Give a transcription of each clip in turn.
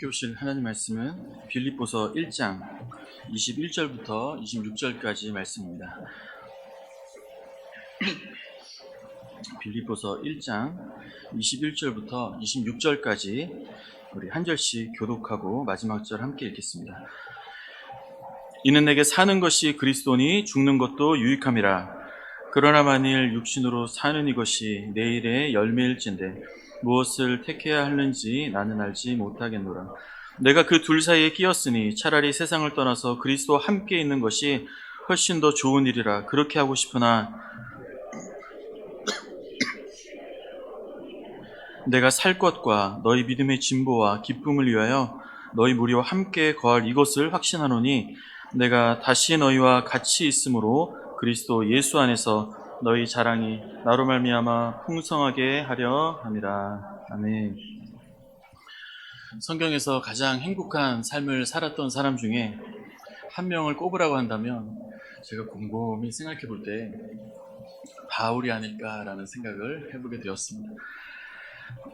교실 하나님 말씀은 빌립보서 1장 21절부터 26절까지 말씀입니다. 빌립보서 1장 21절부터 26절까지 우리 한 절씩 교독하고 마지막 절 함께 읽겠습니다. 이는 내게 사는 것이 그리스도니 죽는 것도 유익함이라. 그러나 만일 육신으로 사는 이것이 내일의 열매일진데 무엇을 택해야 하는지 나는 알지 못하겠노라. 내가 그 둘 사이에 끼었으니 차라리 세상을 떠나서 그리스도와 함께 있는 것이 훨씬 더 좋은 일이라 그렇게 하고 싶으나 내가 살 것과 너희 믿음의 진보와 기쁨을 위하여 너희 무리와 함께 거할 이것을 확신하노니 내가 다시 너희와 같이 있으므로 그리스도 예수 안에서 너희 자랑이 나로 말미암아 풍성하게 하려 함이라. 아멘. 성경에서 가장 행복한 삶을 살았던 사람 중에 한 명을 꼽으라고 한다면 제가 곰곰이 생각해 볼 때 바울이 아닐까라는 생각을 해보게 되었습니다.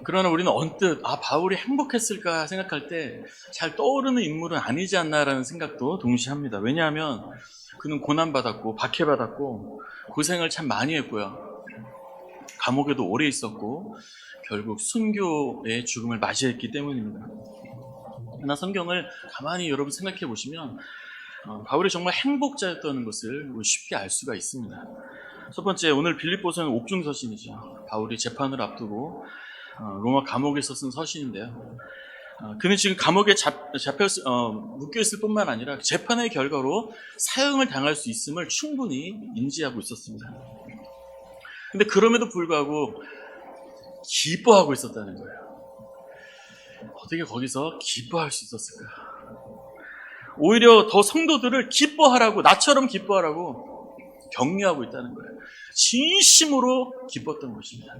그러나 우리는 언뜻 아 바울이 행복했을까 생각할 때 잘 떠오르는 인물은 아니지 않나라는 생각도 동시에 합니다. 왜냐하면 그는 고난받았고 박해받았고 고생을 참 많이 했고요. 감옥에도 오래 있었고 결국 순교의 죽음을 맞이했기 때문입니다. 그러나 성경을 가만히 여러분 생각해 보시면 어, 바울이 정말 행복자였다는 것을 쉽게 알 수가 있습니다. 첫 번째 오늘 빌립보서는 옥중 서신이죠. 바울이 재판을 앞두고 어, 로마 감옥에서 쓴 서신인데요. 어, 그는 지금 감옥에 잡, 잡혀 어, 묶여 있을 뿐만 아니라 재판의 결과로 사형을 당할 수 있음을 충분히 인지하고 있었습니다. 근데 그럼에도 불구하고 기뻐하고 있었다는 거예요. 어떻게 거기서 기뻐할 수 있었을까? 오히려 더 성도들을 기뻐하라고 나처럼 기뻐하라고 격려하고 있다는 거예요. 진심으로 기뻤던 것입니다.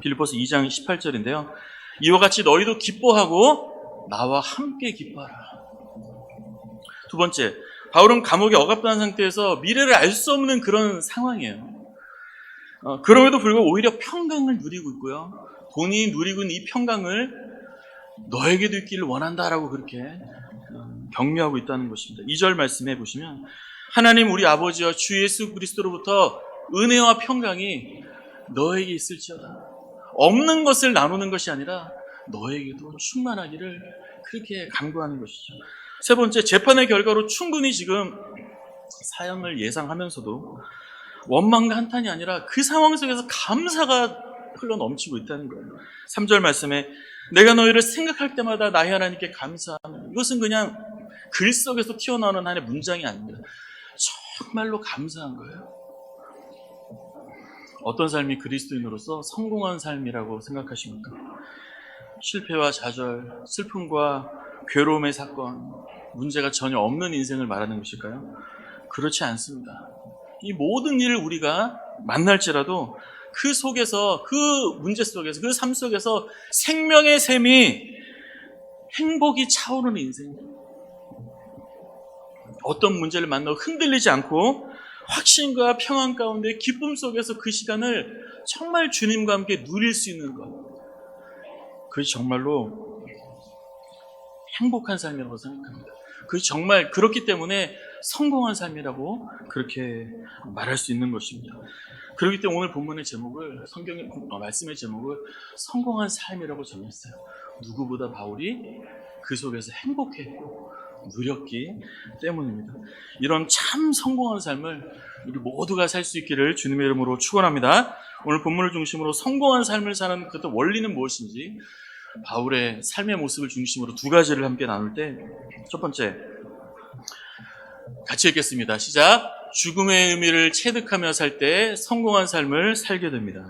빌립보서 2장 18절인데요. 이와 같이 너희도 기뻐하고 나와 함께 기뻐하라. 두 번째, 바울은 감옥에 억압당한 상태에서 미래를 알 수 없는 그런 상황이에요. 어, 그럼에도 불구하고 오히려 평강을 누리고 있고요. 본인이 누리고 있는 이 평강을 너에게도 있기를 원한다라고 그렇게 어, 격려하고 있다는 것입니다. 2절 말씀해 보시면 하나님 우리 아버지와 주 예수 그리스도로부터 은혜와 평강이 너에게 있을지어다. 없는 것을 나누는 것이 아니라 너에게도 충만하기를 그렇게 강구하는 것이죠. 세 번째, 재판의 결과로 충분히 지금 사형을 예상하면서도 원망과 한탄이 아니라 그 상황 속에서 감사가 흘러 넘치고 있다는 거예요. 3절 말씀에 내가 너희를 생각할 때마다 나의 하나님께 감사하는 이것은 그냥 글 속에서 튀어나오는 하나의 문장이 아닙니다. 정말로 감사한 거예요. 어떤 삶이 그리스도인으로서 성공한 삶이라고 생각하십니까? 실패와 좌절, 슬픔과 괴로움의 사건, 문제가 전혀 없는 인생을 말하는 것일까요? 그렇지 않습니다. 이 모든 일을 우리가 만날지라도 그 속에서, 그 문제 속에서, 그 삶 속에서 생명의 샘이 행복이 차오르는 인생. 어떤 문제를 만나고 흔들리지 않고 확신과 평안 가운데 기쁨 속에서 그 시간을 정말 주님과 함께 누릴 수 있는 것. 그것이 정말로 행복한 삶이라고 생각합니다. 그것이 정말 그렇기 때문에 성공한 삶이라고 그렇게 말할 수 있는 것입니다. 그렇기 때문에 오늘 본문의 제목을 성경의 어, 말씀의 제목을 성공한 삶이라고 정했어요. 누구보다 바울이 그 속에서 행복했고 누렸기 때문입니다. 이런 참 성공한 삶을 우리 모두가 살 수 있기를 주님의 이름으로 축원합니다. 오늘 본문을 중심으로 성공한 삶을 사는 그 원리는 무엇인지 바울의 삶의 모습을 중심으로 두 가지를 함께 나눌 때 첫 번째 같이 읽겠습니다. 시작. 죽음의 의미를 체득하며 살 때 성공한 삶을 살게 됩니다.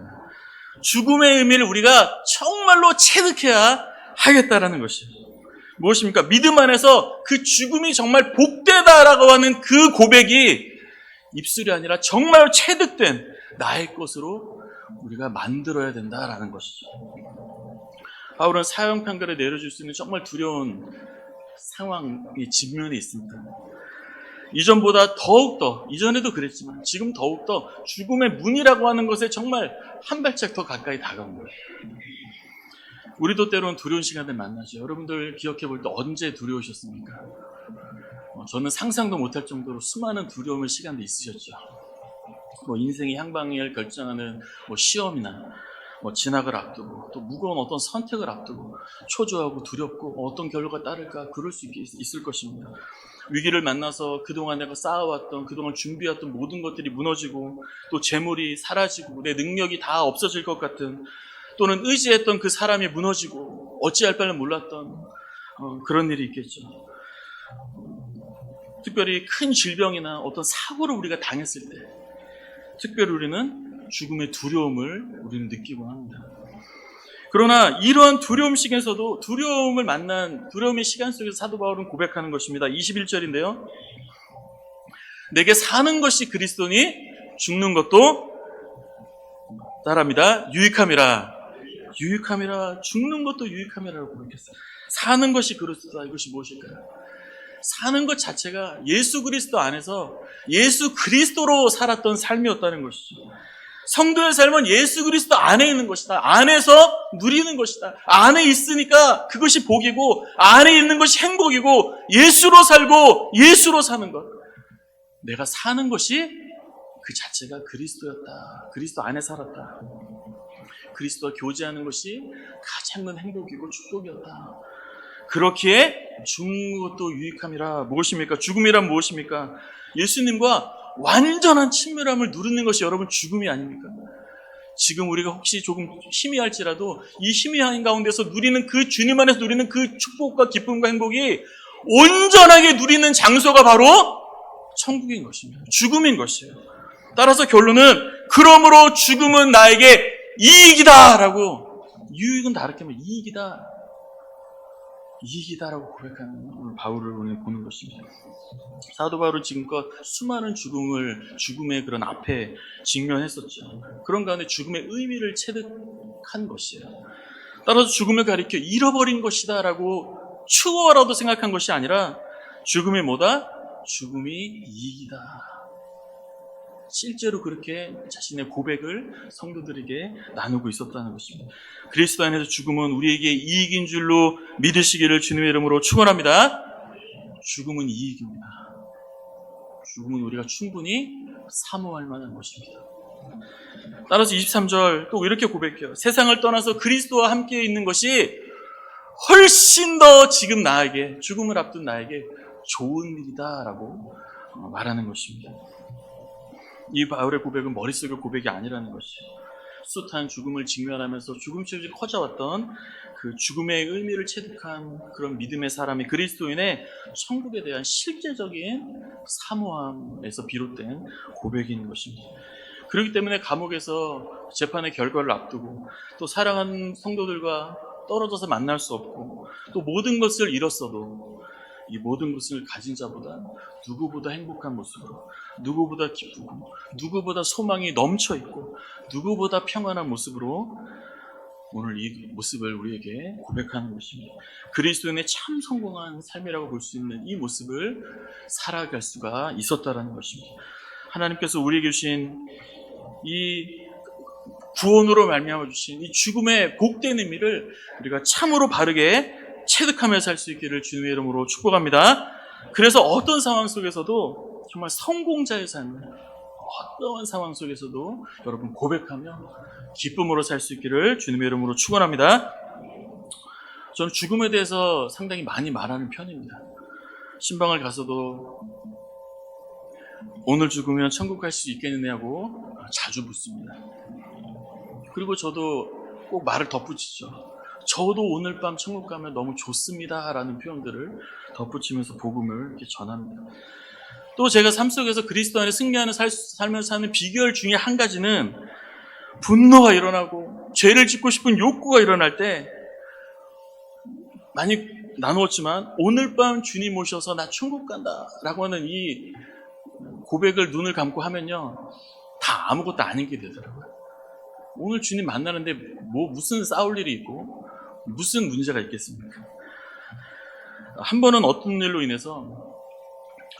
죽음의 의미를 우리가 정말로 체득해야 하겠다라는 것이에요. 무엇입니까? 믿음 안에서 그 죽음이 정말 복되다라고 하는 그 고백이 입술이 아니라 정말 체득된 나의 것으로 우리가 만들어야 된다라는 것이죠. 바울은 사형 판결을 내려줄 수 있는 정말 두려운 상황이 직면에 있습니다. 이전보다 더욱더, 이전에도 그랬지만 지금 더욱더 죽음의 문이라고 하는 것에 정말 한 발짝 더 가까이 다가온 거예요. 우리도 때로는 두려운 시간들 만나죠. 여러분들 기억해 볼 때 언제 두려우셨습니까? 어, 저는 상상도 못할 정도로 수많은 두려움의 시간도 있으셨죠. 뭐 인생의 향방을 결정하는 뭐 시험이나 뭐 진학을 앞두고 또 무거운 어떤 선택을 앞두고 초조하고 두렵고 어떤 결과가 따를까 그럴 수 있, 있을 것입니다. 위기를 만나서 그동안 내가 쌓아왔던 그동안 준비했던 모든 것들이 무너지고 또 재물이 사라지고 내 능력이 다 없어질 것 같은 또는 의지했던 그 사람이 무너지고 어찌할 바를 몰랐던 어, 그런 일이 있겠죠. 특별히 큰 질병이나 어떤 사고를 우리가 당했을 때 특별히 우리는 죽음의 두려움을 우리는 느끼곤 합니다. 그러나 이러한 두려움 속에서도 두려움을 만난 두려움의 시간 속에서 사도 바울은 고백하는 것입니다. 21절인데요. 내게 사는 것이 그리스도니 죽는 것도 따라합니다. 유익함이라. 유익함이라. 죽는 것도 유익함이라고 고백했어요. 사는 것이 그리스도다. 이것이 무엇일까요? 사는 것 자체가 예수 그리스도 안에서 예수 그리스도로 살았던 삶이었다는 것이죠. 성도의 삶은 예수 그리스도 안에 있는 것이다. 안에서 누리는 것이다. 안에 있으니까 그것이 복이고 안에 있는 것이 행복이고 예수로 살고 예수로 사는 것. 내가 사는 것이 그 자체가 그리스도였다. 그리스도 안에 살았다. 그리스도와 교제하는 것이 가장 큰 행복이고 축복이었다. 그렇기에 죽는 것도 유익함이라 무엇입니까? 죽음이란 무엇입니까? 예수님과 완전한 친밀함을 누리는 것이 여러분 죽음이 아닙니까? 지금 우리가 혹시 조금 희미할지라도 이 희미한 가운데서 누리는 그 주님 안에서 누리는 그 축복과 기쁨과 행복이 온전하게 누리는 장소가 바로 천국인 것입니다. 죽음인 것이에요. 따라서 결론은 그러므로 죽음은 나에게 이익이다라고 유익은 다르게 하면 이익이다. 이익이다라고 고백하는 오늘 바울을 오늘 보는 것입니다. 사도 바울은 지금껏 수많은 죽음을 죽음의 그런 앞에 직면했었죠. 그런 가운데 죽음의 의미를 체득한 것이에요. 따라서 죽음을 가리켜 잃어버린 것이다라고 추워라도 생각한 것이 아니라 죽음이 뭐다? 죽음이 이익이다. 실제로 그렇게 자신의 고백을 성도들에게 나누고 있었다는 것입니다. 그리스도 안에서 죽음은 우리에게 이익인 줄로 믿으시기를 주님의 이름으로 축원합니다. 죽음은 이익입니다. 죽음은 우리가 충분히 사모할 만한 것입니다. 따라서 23절 또 이렇게 고백해요. 세상을 떠나서 그리스도와 함께 있는 것이 훨씬 더 지금 나에게 죽음을 앞둔 나에게 좋은 일이다라고 말하는 것입니다. 이 바울의 고백은 머릿속의 고백이 아니라는 것이에요. 숱한 죽음을 직면하면서 죽음 시험이 커져왔던 그 죽음의 의미를 체득한 그런 믿음의 사람이 그리스도인의 천국에 대한 실제적인 사모함에서 비롯된 고백인 것입니다. 그렇기 때문에 감옥에서 재판의 결과를 앞두고 또 사랑하는 성도들과 떨어져서 만날 수 없고 또 모든 것을 잃었어도 이 모든 것을 가진 자보다 누구보다 행복한 모습으로 누구보다 기쁘고 누구보다 소망이 넘쳐 있고 누구보다 평안한 모습으로 오늘 이 모습을 우리에게 고백하는 것입니다. 그리스도인의 참 성공한 삶이라고 볼 수 있는 이 모습을 살아갈 수가 있었다라는 것입니다. 하나님께서 우리에게 주신 이 구원으로 말미암아 주신 이 죽음의 복된 의미를 우리가 참으로 바르게 체득하며 살 수 있기를 주님의 이름으로 축복합니다. 그래서 어떤 상황 속에서도 정말 성공자의 삶을 어떠한 상황 속에서도 여러분 고백하며 기쁨으로 살 수 있기를 주님의 이름으로 축원합니다. 저는 죽음에 대해서 상당히 많이 말하는 편입니다. 신방을 가서도 오늘 죽으면 천국 갈 수 있겠느냐고 자주 묻습니다. 그리고 저도 꼭 말을 덧붙이죠. 저도 오늘 밤 천국 가면 너무 좋습니다. 라는 표현들을 덧붙이면서 복음을 이렇게 전합니다. 또 제가 삶 속에서 그리스도 안에 승리하는 살, 삶을 사는 비결 중에 한 가지는 분노가 일어나고 죄를 짓고 싶은 욕구가 일어날 때 많이 나누었지만 오늘 밤 주님 오셔서 나 천국 간다 라고 하는 이 고백을 눈을 감고 하면요 다 아무것도 아닌 게 되더라고요 오늘 주님 만나는데 뭐 무슨 싸울 일이 있고 무슨 문제가 있겠습니까? 한 번은 어떤 일로 인해서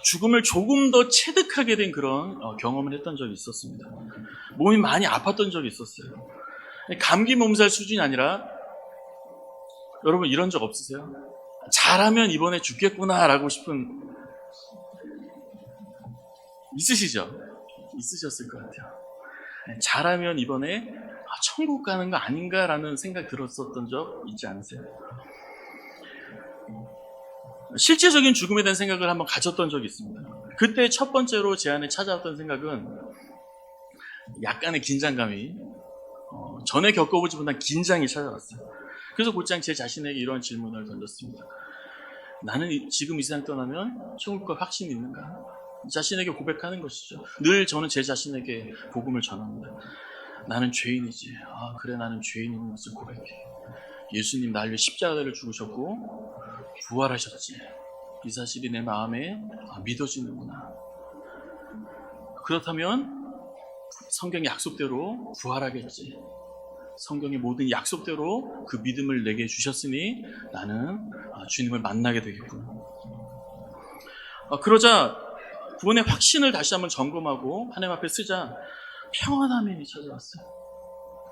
죽음을 조금 더 체득하게 된 그런 어, 경험을 했던 적이 있었습니다. 몸이 많이 아팠던 적이 있었어요. 감기 몸살 수준이 아니라 여러분 이런 적 없으세요? 잘하면 이번에 죽겠구나라고 싶은 있으시죠? 있으셨을 것 같아요. 네, 잘하면 이번에 아, 천국 가는 거 아닌가라는 생각 들었었던 적 있지 않으세요? 실제적인 죽음에 대한 생각을 한번 가졌던 적이 있습니다. 그때 첫 번째로 제 안에 찾아왔던 생각은 약간의 긴장감이 어, 전에 겪어보지 못한 긴장이 찾아왔어요. 그래서 곧장 제 자신에게 이런 질문을 던졌습니다. 나는 이- 지금 이 세상 떠나면 천국과 확신이 있는가? 자신에게 고백하는 것이죠. 늘 저는 제 자신에게 복음을 전합니다. 나는 죄인이지. 아, 그래, 나는 죄인인 것을 고백해. 예수님 날 위해 십자가를 죽으셨고, 부활하셨지. 이 사실이 내 마음에 아, 믿어지는구나. 그렇다면 성경 약속대로 부활하겠지. 성경의 모든 약속대로 그 믿음을 내게 주셨으니 나는 아, 주님을 만나게 되겠구나. 아, 그러자 구원의 확신을 다시 한번 점검하고 하나님 앞에 쓰자 평안함이 찾아왔어요.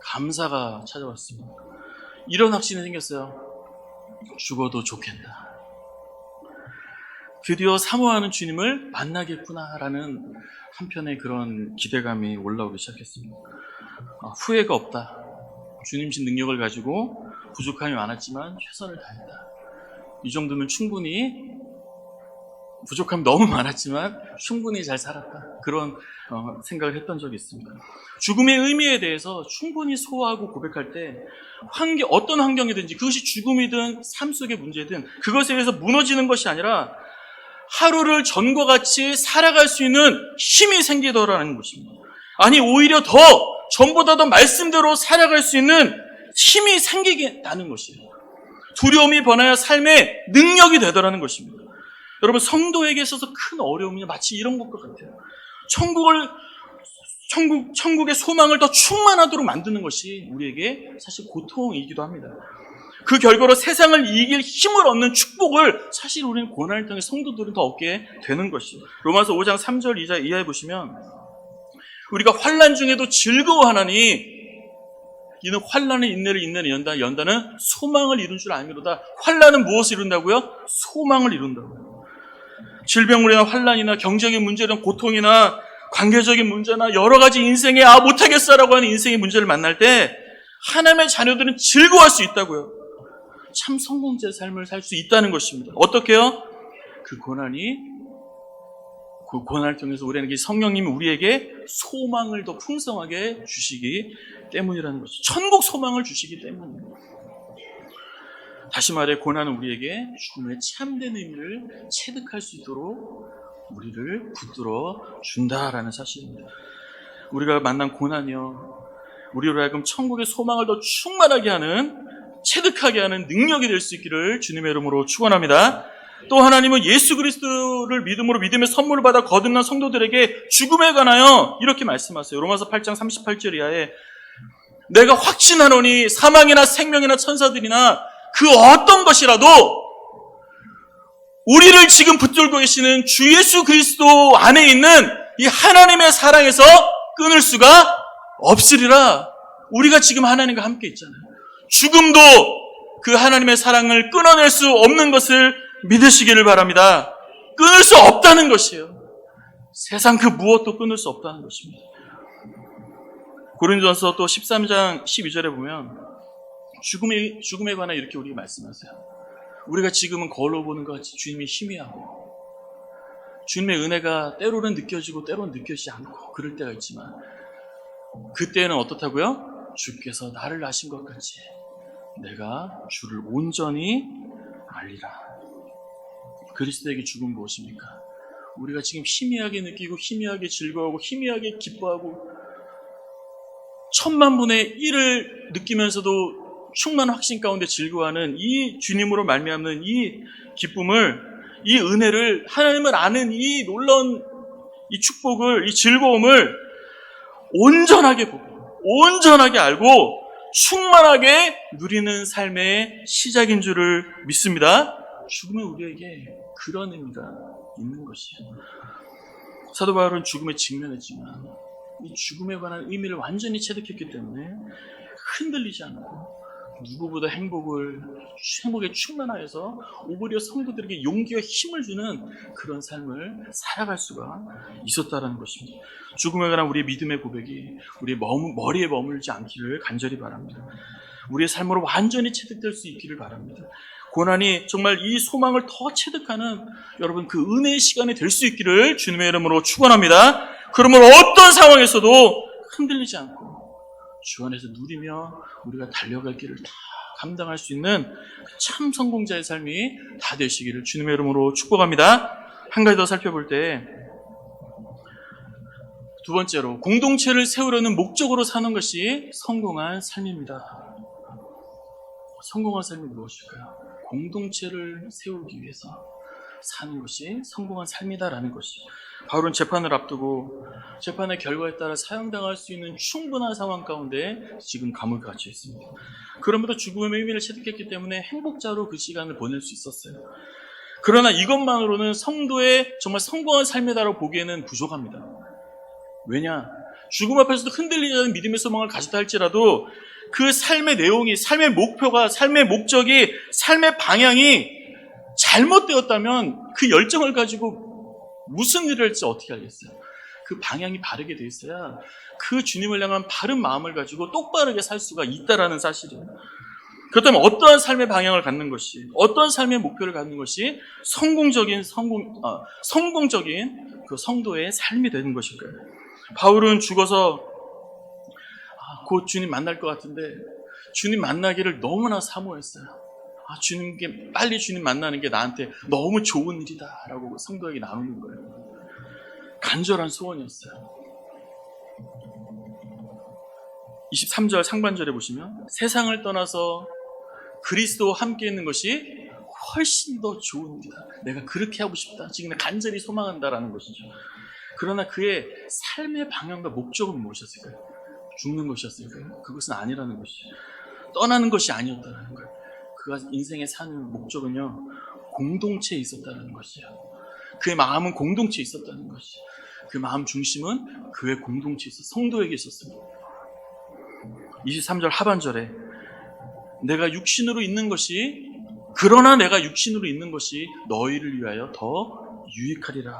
감사가 찾아왔습니다. 이런 확신이 생겼어요. 죽어도 좋겠다. 드디어 사모하는 주님을 만나겠구나라는 한편의 그런 기대감이 올라오기 시작했습니다. 아, 후회가 없다. 주님신 능력을 가지고 부족함이 많았지만 최선을 다했다. 이 정도면 충분히 부족함이 너무 많았지만 충분히 잘 살았다. 그런 어, 생각을 했던 적이 있습니다. 죽음의 의미에 대해서 충분히 소화하고 고백할 때 환경, 어떤 환경이든지 그것이 죽음이든 삶 속의 문제든 그것에 의해서 무너지는 것이 아니라 하루를 전과 같이 살아갈 수 있는 힘이 생기더라는 것입니다. 아니 오히려 더 전보다 더 말씀대로 살아갈 수 있는 힘이 생기겠다는 것이에요. 두려움이 번하여 삶의 능력이 되더라는 것입니다. 여러분 성도에게 있어서 큰 어려움이 마치 이런 것과 같아요. 천국을 천국 천국의 소망을 더 충만하도록 만드는 것이 우리에게 사실 고통이기도 합니다. 그 결과로 세상을 이길 힘을 얻는 축복을 사실 우리는 고난을 통해 성도들은 더 얻게 되는 것이에요. 로마서 5장 3절 2절 이하에 보시면 우리가 환란 중에도 즐거워하나니 이는 환란의 인내를 인내를 연다 연다는 소망을 이룬 줄 알미로다. 환란은 무엇을 이룬다고요? 소망을 이룬다고요. 질병으로 환란이나 경제적인 문제나 고통이나 관계적인 문제나 여러 가지 인생에 아 못하겠어라고 하는 인생의 문제를 만날 때 하나님의 자녀들은 즐거워할 수 있다고요. 참 성공자의 삶을 살 수 있다는 것입니다. 어떻게요? 그 고난이 그 고난을 통해서 우리에게 성령님이 우리에게 소망을 더 풍성하게 주시기 때문이라는 것이죠. 천국 소망을 주시기 때문입니다. 다시 말해 고난은 우리에게 죽음의 참된 의미를 체득할 수 있도록 우리를 붙들어 준다라는 사실입니다. 우리가 만난 고난이요. 우리로 하여금 천국의 소망을 더 충만하게 하는 체득하게 하는 능력이 될 수 있기를 주님의 이름으로 축원합니다. 또 하나님은 예수 그리스도를 믿음으로 믿음의 선물을 받아 거듭난 성도들에게 죽음에 관하여 이렇게 말씀하세요. 로마서 8장 38절 이하에 내가 확신하노니 사망이나 생명이나 천사들이나 그 어떤 것이라도 우리를 지금 붙들고 계시는 주 예수 그리스도 안에 있는 이 하나님의 사랑에서 끊을 수가 없으리라. 우리가 지금 하나님과 함께 있잖아요. 죽음도 그 하나님의 사랑을 끊어낼 수 없는 것을 믿으시기를 바랍니다. 끊을 수 없다는 것이에요. 세상 그 무엇도 끊을 수 없다는 것입니다. 고린도전서 또 13장 12절에 보면 죽음에, 죽음에 관해 이렇게 우리가 말씀하세요. 우리가 지금은 거울로 보는 것 같이 주님이 희미하고 주님의 은혜가 때로는 느껴지고 때로는 느껴지지 않고 그럴 때가 있지만 그때는 어떻다고요? 주께서 나를 아신 것 같이 내가 주를 온전히 알리라. 그리스도에게 죽은 무엇입니까? 우리가 지금 희미하게 느끼고 희미하게 즐거워하고 희미하게 기뻐하고 천만 분의 일을 느끼면서도 충만한 확신 가운데 즐거워하는 이 주님으로 말미암는 이 기쁨을 이 은혜를 하나님을 아는 이 놀라운 이 축복을 이 즐거움을 온전하게 보고 온전하게 알고 충만하게 누리는 삶의 시작인 줄을 믿습니다. 죽음은 우리에게 그런 의미가 있는 것이에요. 사도 바울은 죽음에 직면했지만 이 죽음에 관한 의미를 완전히 체득했기 때문에 흔들리지 않고 누구보다 행복을 행복에 충만하여서 오히려 성도들에게 용기와 힘을 주는 그런 삶을 살아갈 수가 있었다라는 것입니다. 죽음에 관한 우리의 믿음의 고백이 머무- 머리에 머물지 않기를 간절히 바랍니다. 우리의 삶으로 완전히 체득될 수 있기를 바랍니다. 고난이 정말 이 소망을 더 체득하는 여러분 그 은혜의 시간이 될 수 있기를 주님의 이름으로 축원합니다. 그러므로 어떤 상황에서도 흔들리지 않고 주 안에서 누리며 우리가 달려갈 길을 다 감당할 수 있는 참 성공자의 삶이 다 되시기를 주님의 이름으로 축복합니다. 한 가지 더 살펴볼 때 두 번째로 공동체를 세우려는 목적으로 사는 것이 성공한 삶입니다. 성공한 삶이 무엇일까요? 공동체를 세우기 위해서 사는 것이 성공한 삶이다라는 것이 바울은 재판을 앞두고 재판의 결과에 따라 사형당할 수 있는 충분한 상황 가운데 지금 감옥에 갇혀 있습니다. 그럼에도 죽음의 의미를 체득했기 때문에 행복자로 그 시간을 보낼 수 있었어요. 그러나 이것만으로는 성도의 정말 성공한 삶이다라고 보기에는 부족합니다. 왜냐? 죽음 앞에서도 흔들리지 않는 믿음의 소망을 가졌다 할지라도 그 삶의 내용이, 삶의 목표가, 삶의 목적이, 삶의 방향이 잘못되었다면 그 열정을 가지고 무슨 일을 할지 어떻게 알겠어요? 그 방향이 바르게 돼 있어야 그 주님을 향한 바른 마음을 가지고 똑바르게 살 수가 있다라는 사실이에요. 그렇다면 어떠한 삶의 방향을 갖는 것이, 어떠한 삶의 목표를 갖는 것이 성공적인 성공, 아, 성공적인 그 성도의 삶이 되는 것일까요? 바울은 죽어서 아, 곧 주님 만날 것 같은데 주님 만나기를 너무나 사모했어요. 아, 주님께 빨리 주님 만나는 게 나한테 너무 좋은 일이다라고 성도에게 나누는 거예요. 간절한 소원이었어요. 23절 상반절에 보시면 세상을 떠나서 그리스도와 함께 있는 것이 훨씬 더 좋은 일이다. 내가 그렇게 하고 싶다. 지금 간절히 소망한다라는 것이죠. 그러나 그의 삶의 방향과 목적은 무엇이었을까요? 죽는 것이었을까요? 그것은 아니라는 것이 떠나는 것이 아니었다는 거예요. 그가 인생에 사는 목적은요 공동체에 있었다는 것이요. 그의 마음은 공동체에 있었다는 것이. 그 마음 중심은 그의 공동체에 있어 성도에게 있었습니다. 23절 하반절에 내가 육신으로 있는 것이 그러나 내가 육신으로 있는 것이 너희를 위하여 더 유익하리라.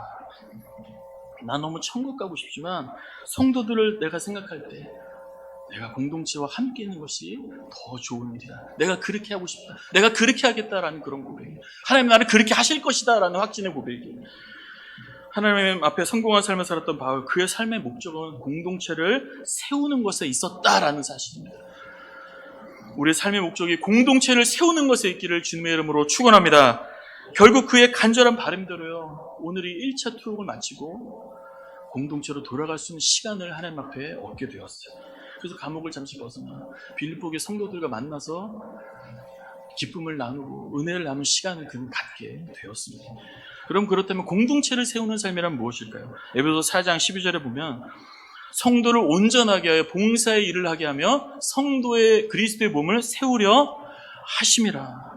나 너무 천국 가고 싶지만 성도들을 내가 생각할 때 내가 공동체와 함께 있는 것이 더 좋은 일이다. 내가 그렇게 하고 싶다. 내가 그렇게 하겠다라는 그런 고백이. 하나님 나를 그렇게 하실 것이다라는 확신의 고백이. 하나님 앞에 성공한 삶을 살았던 바울 그의 삶의 목적은 공동체를 세우는 것에 있었다라는 사실입니다. 우리의 삶의 목적이 공동체를 세우는 것에 있기를 주님의 이름으로 축원합니다. 결국 그의 간절한 바람대로요. 오늘이 1차 투옥을 마치고 공동체로 돌아갈 수 있는 시간을 하나님 앞에 얻게 되었어요. 그래서 감옥을 잠시 벗어나 빌립보의 성도들과 만나서 기쁨을 나누고 은혜를 나눈 시간을 그는 갖게 되었습니다. 그럼 그렇다면 공동체를 세우는 삶이란 무엇일까요? 에베소 4장 12절에 보면 성도를 온전하게 하여 봉사의 일을 하게 하며 성도의 그리스도의 몸을 세우려 하심이라.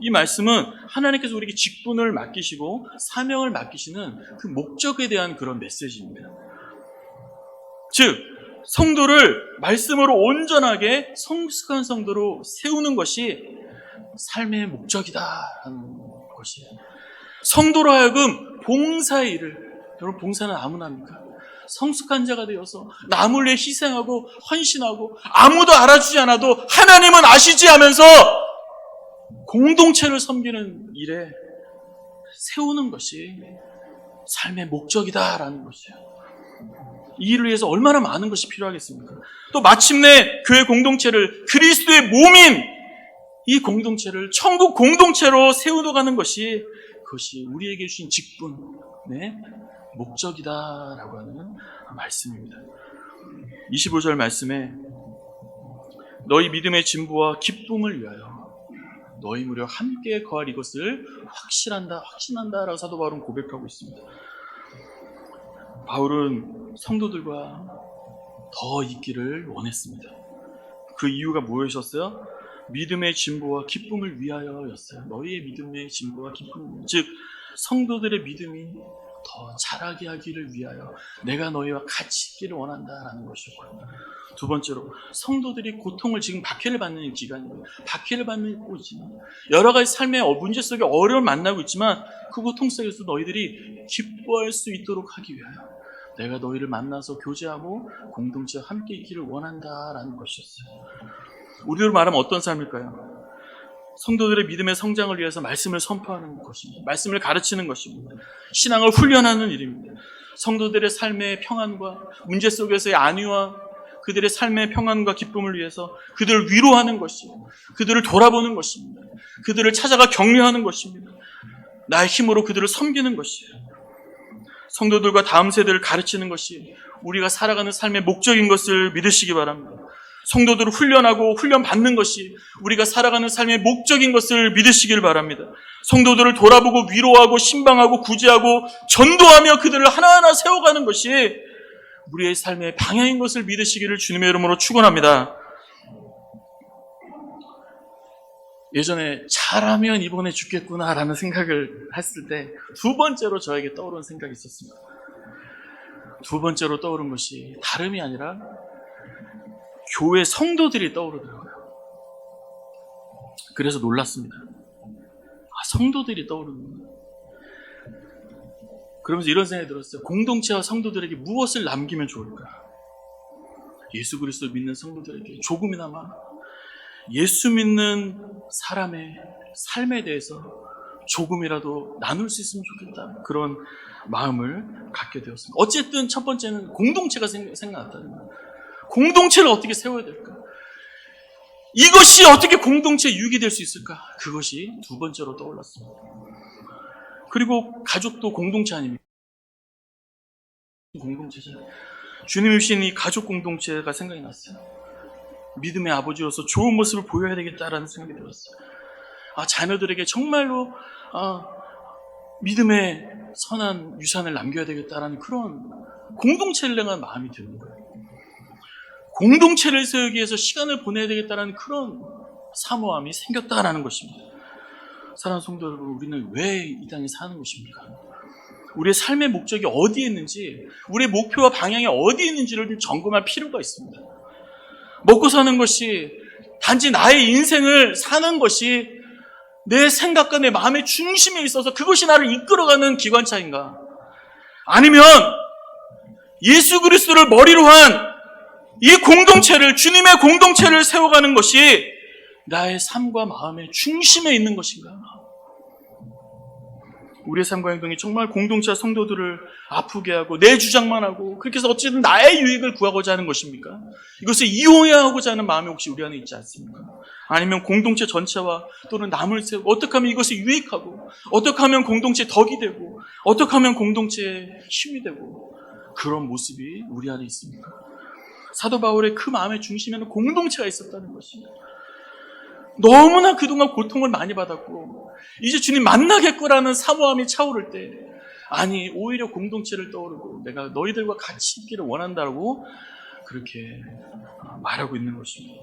이 말씀은 하나님께서 우리에게 직분을 맡기시고 사명을 맡기시는 그 목적에 대한 그런 메시지입니다. 즉 성도를 말씀으로 온전하게 성숙한 성도로 세우는 것이 삶의 목적이다라는 것이에요. 성도로 하여금 봉사의 일을 여러분 봉사는 아무나 합니까? 성숙한 자가 되어서 남을 위해 희생하고 헌신하고 아무도 알아주지 않아도 하나님은 아시지 하면서 공동체를 섬기는 일에 세우는 것이 삶의 목적이다라는 것이에요. 이 일을 위해서 얼마나 많은 것이 필요하겠습니까? 또 마침내 교회 공동체를 그리스도의 몸인 이 공동체를 천국 공동체로 세우어가는 것이 그것이 우리에게 주신 직분, 네, 목적이다라고 하는 말씀입니다. 25절 말씀에 너희 믿음의 진보와 기쁨을 위하여 너희 무려 함께 거할 이것을 확실한다, 확신한다라고 사도 바울은 고백하고 있습니다. 바울은 성도들과 더 있기를 원했습니다. 그 이유가 무엇이었어요? 믿음의 진보와 기쁨을 위하여였어요. 너희의 믿음의 진보와 기쁨, 즉 성도들의 믿음이 더 자라게 하기를 위하여 내가 너희와 같이 있기를 원한다라는 것이고 두 번째로 성도들이 고통을 지금 박해를 받는 기간이에요. 박해를 받고 있지만 여러 가지 삶의 어- 문제 속에 어려움을 만나고 있지만 그 고통 속에서 너희들이 기뻐할 수 있도록 하기 위하여 내가 너희를 만나서 교제하고 공동체와 함께 있기를 원한다라는 것이었어요. 우리로 말하면 어떤 삶일까요? 성도들의 믿음의 성장을 위해서 말씀을 선포하는 것입니다. 말씀을 가르치는 것입니다. 신앙을 훈련하는 일입니다. 성도들의 삶의 평안과 문제 속에서의 안위와 그들의 삶의 평안과 기쁨을 위해서 그들을 위로하는 것이고 그들을 돌아보는 것입니다. 그들을 찾아가 격려하는 것입니다. 나의 힘으로 그들을 섬기는 것이에요. 성도들과 다음 세대를 가르치는 것이 우리가 살아가는 삶의 목적인 것을 믿으시기 바랍니다. 성도들을 훈련하고 훈련받는 것이 우리가 살아가는 삶의 목적인 것을 믿으시길 바랍니다. 성도들을 돌아보고 위로하고 신방하고 구제하고 전도하며 그들을 하나하나 세워가는 것이 우리의 삶의 방향인 것을 믿으시기를 주님의 이름으로 축원합니다. 예전에 잘하면 이번에 죽겠구나라는 생각을 했을 때 두 번째로 저에게 떠오른 생각이 있었습니다. 두 번째로 떠오른 것이 다름이 아니라 교회 성도들이 떠오르더라고요. 그래서 놀랐습니다. 아, 성도들이 떠오르는 그러면서 이런 생각이 들었어요. 공동체와 성도들에게 무엇을 남기면 좋을까? 예수 그리스도 믿는 성도들에게 조금이나마 예수 믿는 사람의 삶에 대해서 조금이라도 나눌 수 있으면 좋겠다. 그런 마음을 갖게 되었습니다. 어쨌든 첫 번째는 공동체가 생- 생각났다는 거예요. 공동체를 어떻게 세워야 될까? 이것이 어떻게 공동체 유익이 될 수 있을까? 그것이 두 번째로 떠올랐습니다. 그리고 가족도 공동체 아닙니까? 공동체잖아요. 주님이 주신 이 가족 공동체가 생각이 났어요. 믿음의 아버지로서 좋은 모습을 보여야 되겠다라는 생각이 들었어요. 아, 자녀들에게 정말로 아, 믿음의 선한 유산을 남겨야 되겠다라는 그런 공동체를 향한 마음이 드는 거예요. 공동체를 세우기 위해서 시간을 보내야 되겠다는 그런 사모함이 생겼다라는 것입니다. 사랑하는 성도 여러분, 우리는 왜 이 땅에 사는 것입니까? 우리의 삶의 목적이 어디에 있는지, 우리의 목표와 방향이 어디에 있는지를 좀 점검할 필요가 있습니다. 먹고 사는 것이 단지 나의 인생을 사는 것이 내 생각과 내 마음의 중심에 있어서 그것이 나를 이끌어가는 기관차인가? 아니면 예수 그리스도를 머리로 한 이 공동체를 주님의 공동체를 세워가는 것이 나의 삶과 마음의 중심에 있는 것인가? 우리의 삶과 행동이 정말 공동체 성도들을 아프게 하고 내 주장만 하고 그렇게 해서 어쨌든 나의 유익을 구하고자 하는 것입니까? 이것을 이용하고자 하는 마음이 혹시 우리 안에 있지 않습니까? 아니면 공동체 전체와 또는 남을 세우고 어떻게 하면 이것이 유익하고 어떻게 하면 공동체 덕이 되고 어떻게 하면 공동체의 힘이 되고 그런 모습이 우리 안에 있습니까? 사도 바울의 그 마음의 중심에는 공동체가 있었다는 것입니다. 너무나 그동안 고통을 많이 받았고 이제 주님 만나겠구라는 사모함이 차오를 때 아니 오히려 공동체를 떠오르고 내가 너희들과 같이 있기를 원한다고 그렇게 말하고 있는 것입니다.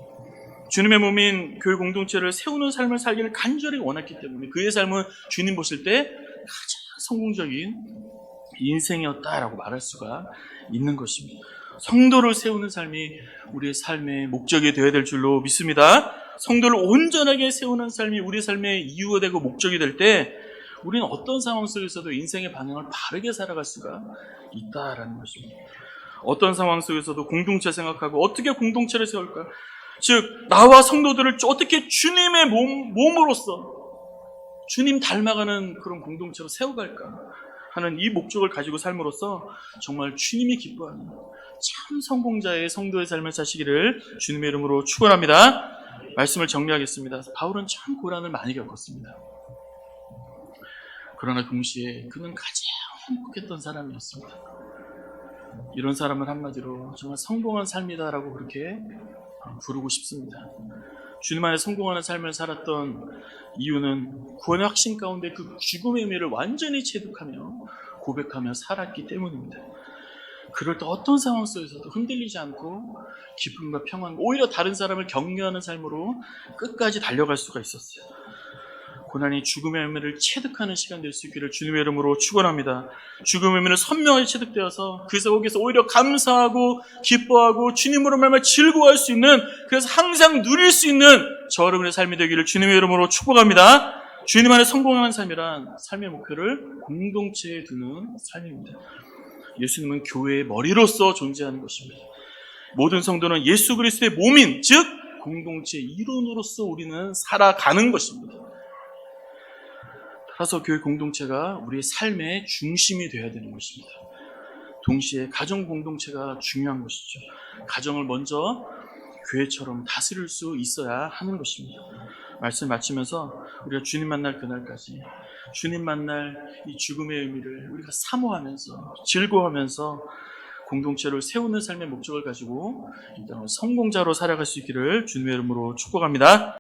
주님의 몸인 교회 공동체를 세우는 삶을 살기를 간절히 원했기 때문에 그의 삶은 주님 보실 때 가장 성공적인 인생이었다라고 말할 수가 있는 것입니다. 성도를 세우는 삶이 우리의 삶의 목적이 되어야 될 줄로 믿습니다. 성도를 온전하게 세우는 삶이 우리 삶의 이유가 되고 목적이 될 때 우리는 어떤 상황 속에서도 인생의 방향을 바르게 살아갈 수가 있다라는 것입니다. 어떤 상황 속에서도 공동체 생각하고 어떻게 공동체를 세울까? 즉 나와 성도들을 어떻게 주님의 몸, 몸으로서 주님 닮아가는 그런 공동체로 세워갈까 하는 이 목적을 가지고 삶으로써 정말 주님이 기뻐하는 참 성공자의 성도의 삶을 사시기를 주님의 이름으로 축원합니다. 말씀을 정리하겠습니다. 바울은 참 고난을 많이 겪었습니다. 그러나 동시에 그는 가장 행복했던 사람이었습니다. 이런 사람을 한마디로 정말 성공한 삶이다라고 그렇게 부르고 싶습니다. 주님 안에 성공하는 삶을 살았던 이유는 구원의 확신 가운데 그 죽음의 의미를 완전히 체득하며 고백하며 살았기 때문입니다. 그럴 때 어떤 상황 속에서도 흔들리지 않고 기쁨과 평안, 오히려 다른 사람을 격려하는 삶으로 끝까지 달려갈 수가 있었어요. 고난이 죽음의 의미를 체득하는 시간 될 수 있기를 주님의 이름으로 축원합니다. 죽음의 의미를 선명하게 체득되어서 그 속에서 오히려 감사하고 기뻐하고 주님으로 말면 즐거워할 수 있는 그래서 항상 누릴 수 있는 저 여러분의 삶이 되기를 주님의 이름으로 축복합니다. 주님 안에 성공하는 삶이란 삶의 목표를 공동체에 두는 삶입니다. 예수님은 교회의 머리로서 존재하는 것입니다. 모든 성도는 예수 그리스도의 몸인 즉 공동체의 일원으로서 우리는 살아가는 것입니다. 따라서 교회 공동체가 우리의 삶의 중심이 되어야 되는 것입니다. 동시에 가정 공동체가 중요한 것이죠. 가정을 먼저 교회처럼 다스릴 수 있어야 하는 것입니다. 말씀 마치면서 우리가 주님 만날 그날까지 주님 만날 이 죽음의 의미를 우리가 사모하면서 즐거워하면서 공동체를 세우는 삶의 목적을 가지고 이 땅을 성공자로 살아갈 수 있기를 주님의 이름으로 축복합니다.